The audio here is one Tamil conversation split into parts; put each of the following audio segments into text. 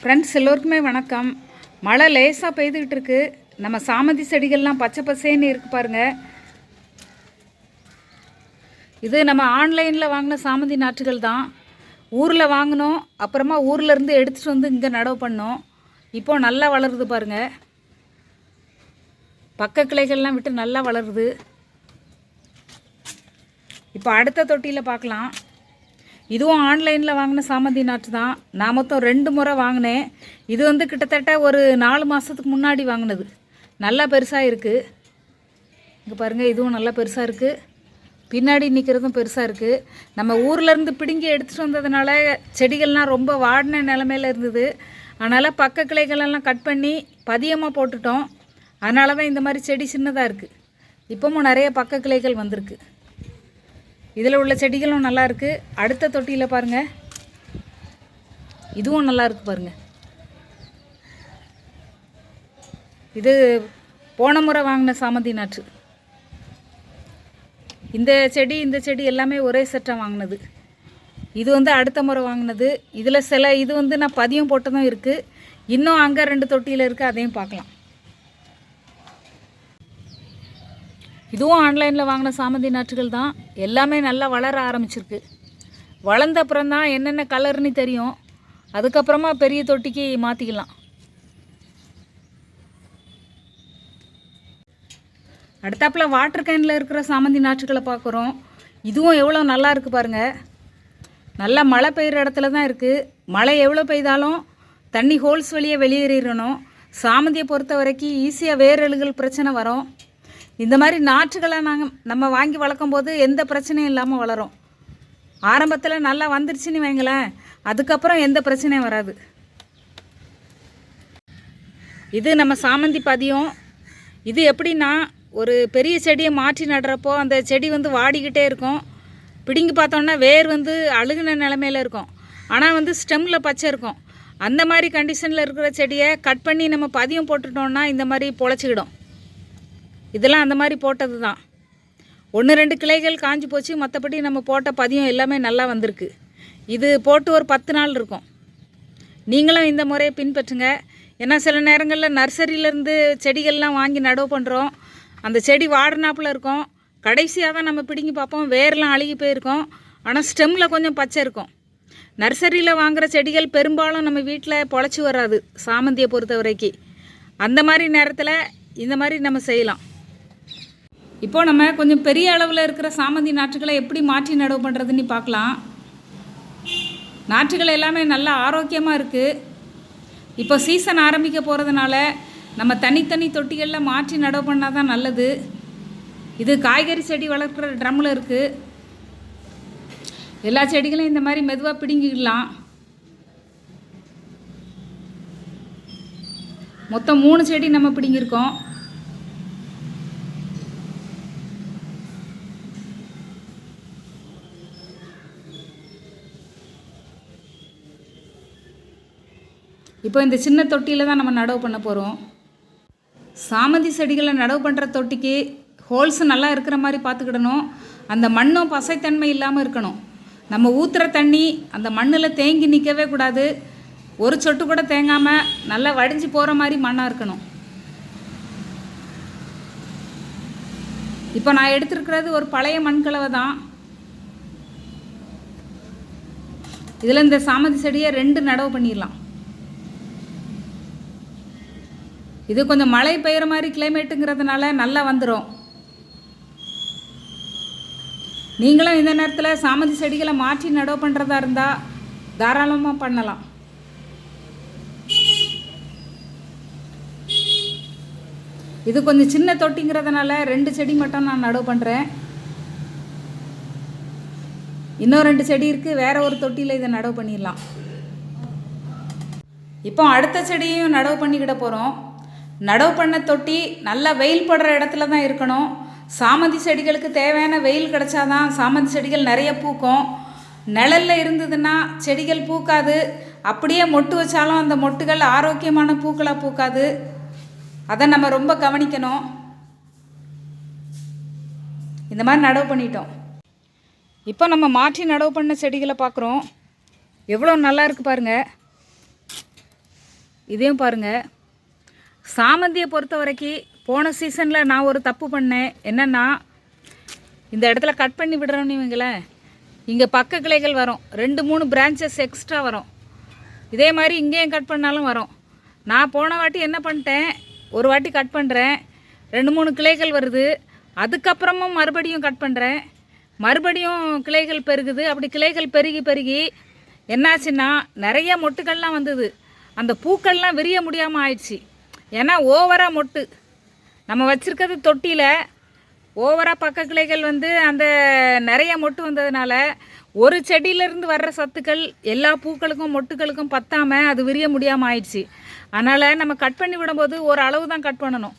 ஃப்ரெண்ட்ஸ் எல்லோருக்குமே வணக்கம். மழை லேசாக பெய்துக்கிட்டு இருக்கு நம்ம சாமந்தி செடிகள்லாம் பச்சை பசேன்னு இருக்கு பாருங்க. இது நம்ம ஆன்லைனில் வாங்கின சாமந்தி நாற்றுகள் தான். ஊரில் வாங்கினோம். அப்புறமா ஊரில் இருந்து எடுத்துகிட்டு வந்து இங்கே நடவு பண்ணோம். இப்போ நல்லா வளருது பாருங்க. பக்க கிளைகள்லாம் விட்டு நல்லா வளருது. இப்போ அடுத்த தொட்டியில் பார்க்கலாம். இதுவும் ஆன்லைனில் வாங்கின சாமந்தி நாற்று தான். நான் மொத்தம் ரெண்டு முறை வாங்கினேன். இது வந்து கிட்டத்தட்ட ஒரு நாலு மாதத்துக்கு முன்னாடி வாங்கினது. நல்லா பெருசாக இருக்குது இங்கே பாருங்கள் இதுவும் நல்லா பெருசாக இருக்குது பின்னாடி நிற்கிறதும் பெருசாக இருக்குது நம்ம ஊர்லேருந்து பிடுங்கி எடுத்துகிட்டு வந்ததுனால செடிகள்லாம் ரொம்ப வாடின நிலமையில இருந்தது. அதனால் பக்க கிளைகளெல்லாம் கட் பண்ணி பதியமாக போட்டுட்டோம். அதனால தான் இந்த மாதிரி செடி சின்னதாக இருக்குது இப்போவும் நிறைய பக்க கிளைகள் வந்திருக்கு. இதில் உள்ள செடிகளும் நல்லாயிருக்கு அடுத்த தொட்டியில் பாருங்கள் இதுவும் நல்லா இருக்குது பாருங்கள் இது போன முறை வாங்கின சாமந்தி நாற்று. இந்த செடி இந்த செடி எல்லாமே ஒரே செட்டாக வாங்கினது. இது வந்து அடுத்த முறை வாங்கினது. இதில் சில இது வந்து நான் பதியம் போட்டதும் இருக்குது இன்னும் அங்கே ரெண்டு தொட்டியில் இருக்குது அதையும் பார்க்கலாம். இதுவும் ஆன்லைனில் வாங்கின சாமந்தி நாற்றுகள் தான். எல்லாமே நல்லா வளர ஆரம்பிச்சிருக்கு. வளர்ந்த அப்புறம் தான் என்னென்ன கலர்னு தெரியும். அதுக்கப்புறமா பெரிய தொட்டிக்கு மாற்றிக்கலாம் அடுத்தாப்பில் வாட்டர் கேனில் இருக்கிற சாமந்தி நாற்றுகளை பார்க்குறோம். இதுவும் எவ்வளோ நல்லா இருக்குது பாருங்கள் நல்லா மழை பெய்கிற இடத்துல தான் இருக்குது மழை எவ்வளோ பெய்தாலும் தண்ணி ஹோல்ஸ் வழியே வெளியேறிடணும். சாமந்தியை பொறுத்த வரைக்கும் ஈஸியாக வேரலுகள் பிரச்சனை வரும். இந்த மாதிரி நாற்றுகளை நாங்கள் நம்ம வாங்கி வளர்க்கும் போது எந்த பிரச்சனையும் இல்லாமல் வளரும். ஆரம்பத்தில் நல்லா வந்துருச்சுன்னு வைங்களேன் அதுக்கப்புறம் எந்த பிரச்சனையும் வராது. இது நம்ம சாமந்தி பதியம். இது எப்படின்னா ஒரு பெரிய செடியை மாற்றி நடுறப்போ அந்த செடி வந்து வாடிக்கிட்டே இருக்கும். பிடுங்கி பார்த்தோன்னா வேர் வந்து அழுகின நிலமையில இருக்கும். ஆனால் வந்து ஸ்டெம்மில் பச்சை இருக்கும். அந்த மாதிரி கண்டிஷனில் இருக்கிற செடியை கட் பண்ணி நம்ம பதியம் போட்டுட்டோம்னா இந்த மாதிரி பொழைச்சிக்கிடும். இதெல்லாம் அந்த மாதிரி போட்டது தான். ஒன்று ரெண்டு கிளைகள் காஞ்சி போச்சு மற்றபடி நம்ம போட்ட பதியம் எல்லாமே நல்லா வந்திருக்கு. இது போட்டு ஒரு பத்து நாள் இருக்கும். நீங்களும் இந்த முறையை பின்பற்றுங்க. ஏன்னா சில நேரங்களில் நர்சரியிலேருந்து செடிகள்லாம் வாங்கி நடவு பண்ணுறோம் அந்த செடி வாடினாப்புல இருக்கும். கடைசியாக தான் நம்ம பிடுங்கி பார்ப்போம். வேர்லாம் அழுகி போயிருக்கோம். ஆனால் ஸ்டெம்மில் கொஞ்சம் பச்சை இருக்கும். நர்சரியில் வாங்குகிற செடிகள் பெரும்பாலும் நம்ம வீட்டில் பொழைச்சி வராது சாமந்தியை பொறுத்த வரைக்கும் அந்த மாதிரி நேரத்தில் இந்த மாதிரி நம்ம செய்யலாம். இப்போ நம்ம கொஞ்சம் பெரிய அளவில் இருக்கிற சாமந்தி நாற்றுகளை எப்படி மாற்றி நடவு பண்ணுறதுன்னு பார்க்கலாம். நாற்றுகள் எல்லாமே நல்லா ஆரோக்கியமாக இருக்குது இப்போ சீசன் ஆரம்பிக்க போகிறதுனால நம்ம தனித்தனி தொட்டிகளில் மாற்றி நடவு பண்ணால் தான் நல்லது. இது காய்கறி செடி வளர்க்குற ட்ரம்மில் இருக்குது எல்லா செடிகளையும் இந்த மாதிரி மெதுவாக பிடுங்கிடலாம். மொத்தம் மூணு செடி நம்ம பிடுங்கியிருக்கோம். இப்போ இந்த சின்ன தொட்டியில் தான் நம்ம நடவு பண்ண போகிறோம் சாமந்தி செடிகளை நடவு பண்ணுற தொட்டிக்கு ஹோல்ஸ் நல்லா இருக்கிற மாதிரி பார்த்துக்கிடணும். அந்த மண்ணும் பசைத்தன்மை இல்லாமல் இருக்கணும். நம்ம ஊற்றுற தண்ணி அந்த மண்ணில் தேங்கி நிற்கவே கூடாது. ஒரு சொட்டு கூட தேங்காமல் நல்லா வடிஞ்சு போகிற மாதிரி மண்ணாக இருக்கணும். இப்போ நான் எடுத்துருக்கிறது ஒரு பழைய மண்கலவை தான். இதில் இந்த சாமந்தி செடியை ரெண்டு நடவு பண்ணிடலாம். இது கொஞ்சம் மழை பெய்கிற மாதிரி கிளைமேட்டுங்கிறதுனால நல்லா வந்துடும் நீங்களும் இந்த நேரத்தில் சாமந்தி செடிகளை மாற்றி நடவு பண்ணுறதா இருந்தால் தாராளமாக பண்ணலாம். இது கொஞ்சம் சின்ன தொட்டிங்கிறதுனால ரெண்டு செடி மட்டும் நான் நடவு பண்ணுறேன் இன்னும் ரெண்டு செடி இருக்குது வேற ஒரு தொட்டியில் இதை நடவு பண்ணிடலாம். இப்போ அடுத்த செடியையும் நடவு பண்ணிக்கிட போகிறோம் நடவு பண்ண தொட்டி நல்லா வெயில் படுற இடத்துல தான் இருக்கணும். சாமந்தி செடிகளுக்கு தேவையான வெயில் கிடைச்சாதான் சாமந்தி செடிகள் நிறைய பூக்கும். நிழலில் இருந்ததுன்னா செடிகள் பூக்காது. அப்படியே மொட்டு வச்சாலும் அந்த மொட்டுகள் ஆரோக்கியமான பூக்களாக பூக்காது. அதை நம்ம ரொம்ப கவனிக்கணும். இந்த மாதிரி நடவு பண்ணிட்டோம். இப்போ நம்ம மாற்றி நடவு பண்ண செடிகளை பார்க்குறோம். எவ்வளோ நல்லா இருக்கு பாருங்கள் இதையும் பாருங்கள் சாமந்தியை பொறுத்த வரைக்கும் போன சீசனில் நான் ஒரு தப்பு பண்ணேன். என்னென்னா இந்த இடத்துல கட் பண்ணி விடுறோன்னு இவங்களேன் இங்கே பக்க கிளைகள் வரும். ரெண்டு மூணு பிரான்ச்சஸ் எக்ஸ்ட்ரா வரும். இதே மாதிரி இங்கேயும் கட் பண்ணாலும் வரும். நான் போன வாட்டி என்ன பண்ணிட்டேன்? ஒரு வாட்டி கட் பண்ணுறேன் ரெண்டு மூணு கிளைகள் வருது. அதுக்கப்புறமும் மறுபடியும் கட் பண்ணுறேன் மறுபடியும் கிளைகள் பெருகுது. அப்படி கிளைகள் பெருகி பெருகி என்னாச்சுன்னா நிறைய மொட்டுக்கள்லாம் வந்தது. அந்த பூக்கள்லாம் விரிய முடியாமல் ஆயிடுச்சு. ஏன்னா ஓவராக மொட்டு. நம்ம வச்சுருக்கிறது தொட்டியில் ஓவராக பக்க கிளைகள் வந்து அந்த நிறைய மொட்டு வந்ததுனால ஒரு செடியிலேருந்து வர்ற சத்துக்கள் எல்லா பூக்களுக்கும் மொட்டுகளுக்கும் பத்தாமல் அது விரிய முடியாமல் ஆயிடுச்சு. அதனால் நம்ம கட் பண்ணி விடும்போது ஒரு அளவு தான் கட் பண்ணணும்.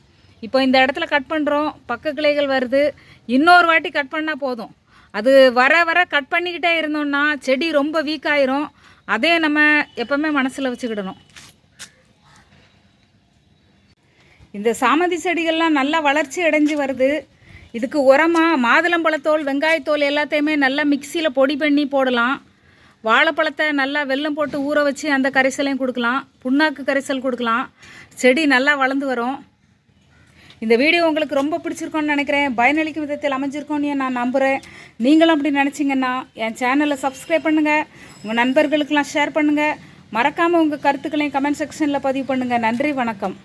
இப்போ இந்த இடத்துல கட் பண்ணுறோம் பக்க கிளைகள் வருது இன்னொரு வாட்டி கட் பண்ணால் போதும். அது வர வர கட் பண்ணிக்கிட்டே இருந்தோம்னா செடி ரொம்ப வீக் ஆயிரும். அதே நம்ம எப்போவுமே மனசில் வச்சுக்கிடணும். இந்த சாமந்தி செடிகள்லாம் நல்லா வளர்ச்சி அடைஞ்சு வருது. இதுக்கு உரமாக மாதுளம்பழத்தோல் வெங்காயத்தோல் எல்லாத்தையுமே நல்லா மிக்சியில் பொடி பண்ணி போடலாம். வாழைப்பழத்தை நல்லா வெல்லம் போட்டு ஊற வச்சு அந்த கரைசலையும் கொடுக்கலாம். புண்ணாக்கு கரைசல் கொடுக்கலாம். செடி நல்லா வளர்ந்து வரும். இந்த வீடியோ உங்களுக்கு ரொம்ப பிடிச்சிருக்கோன்னு நினைக்கிறேன். பயனளிக்கும் விதத்தில் அமைஞ்சிருக்கோன்னு நான் நம்புகிறேன் நீங்களும் அப்படி நினச்சிங்கன்னா என் சேனலை சப்ஸ்கிரைப் பண்ணுங்கள் உங்கள் நண்பர்களுக்கெல்லாம் ஷேர் பண்ணுங்கள் மறக்காமல் உங்கள் கருத்துக்களையும் கமெண்ட் செக்ஷனில் பதிவு பண்ணுங்கள் நன்றி வணக்கம்.